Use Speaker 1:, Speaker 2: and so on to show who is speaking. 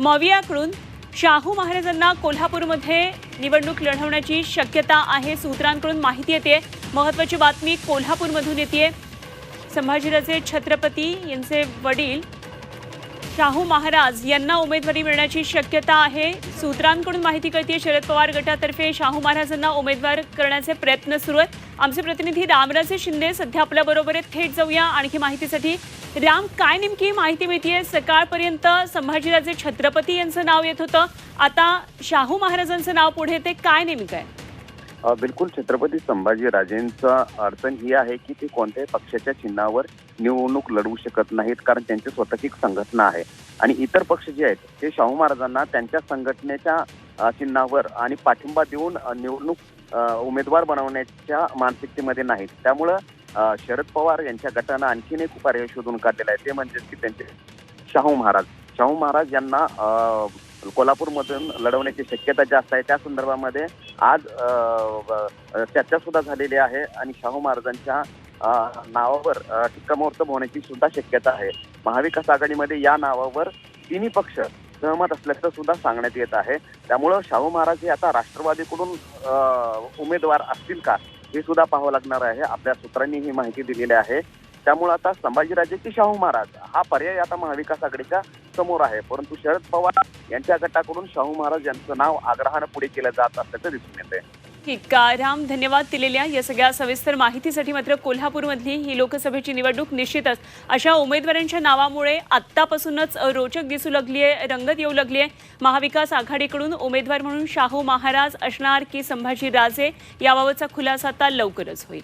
Speaker 1: मवियाकडून शाहू महाराजांना कोल्हापूरमध्ये निवडणूक लढवण्याची शक्यता आहे. सूत्रांकडून माहिती येते. महत्वाची बातमी कोल्हापूरमधून येते संभाजीराजे छत्रपती यांचे वडील शाहू महाराज यांना उमेदवारी मिळण्याची शक्यता आहे. सूत्रांकडून माहिती कळते शरद पवार गटातर्फे शाहू महाराजांना उमेदवार करण्याचे प्रयत्न सुरू आहेत. आमचे प्रतिनिधी रामराजे शिंदे सध्या आपल्याबरोबर आहेत. थेट जाऊया. आणखी माहितीसाठी राम काय नेमकी माहिती मिळतीये? सकाळपर्यंत संभाजीराजे छत्रपती यांचं नाव येत होतं. आता शाहू महाराजांचं नाव पुढे ते काय नेमकं आहे?
Speaker 2: बिलकुल छत्रपती संभाजी राजेंचा अडचण ही आहे की ते कोणत्याही पक्षाच्या चिन्हावर निवडणूक लढवू शकत नाहीत कारण त्यांची स्वतःची संघटना आहे. आणि इतर पक्ष जे आहेत ते शाहू महाराजांना त्यांच्या संघटनेच्या चिन्हावर आणि पाठिंबा देऊन निवडणूक उमेदवार बनवण्याच्या मानसिकतेमध्ये नाहीत. त्यामुळं शरद पवार यांच्या गटानं आणखीन एक उपाय शोधून काढलेला आहे. ते म्हणजेच की त्यांचे शाहू महाराज. शाहू महाराज यांना कोल्हापूरमधून लढवण्याची शक्यता जास्त आहे. त्या संदर्भामध्ये आज चर्चा सुद्धा झालेली आहे आणि शाहू महाराजांच्या नावावर टिक्कामोर्तब होण्याची सुद्धा शक्यता आहे. महाविकास आघाडीमध्ये या नावावर तिन्ही पक्ष सहमत असल्याचं सुद्धा सांगण्यात येत आहे. त्यामुळं शाहू महाराज हे आता राष्ट्रवादीकडून उमेदवार असतील का? हे सुद्धा पाहावं लागणार आहे. आपल्या सूत्रांनी ही माहिती दिलेली आहे. त्यामुळे आता संभाजीराजे की शाहू महाराज हा पर्याय आता महाविकास आघाडीच्या समोर आहे. परंतु शरद पवार यांच्या गटाकडून शाहू महाराज यांचं नाव आग्रहानं पुढे केलं जात असल्याचं दिसून येते
Speaker 1: ठीक राम धन्यवाद दिलेल्या या सगळ्या सविस्तर माहितीसाठी मात्र कोल्हापूरमधली ही लोकसभेची निवडणूक निश्चितच. अशा उमेदवारांच्या नावामुळे आत्तापासूनच रोचक दिसू लागली आहे रंगत येऊ लागली आहे महाविकास आघाडीकडून उमेदवार म्हणून शाहू महाराज असणार की संभाजी राजे याबाबतचा खुलासा आता लवकरच होईल.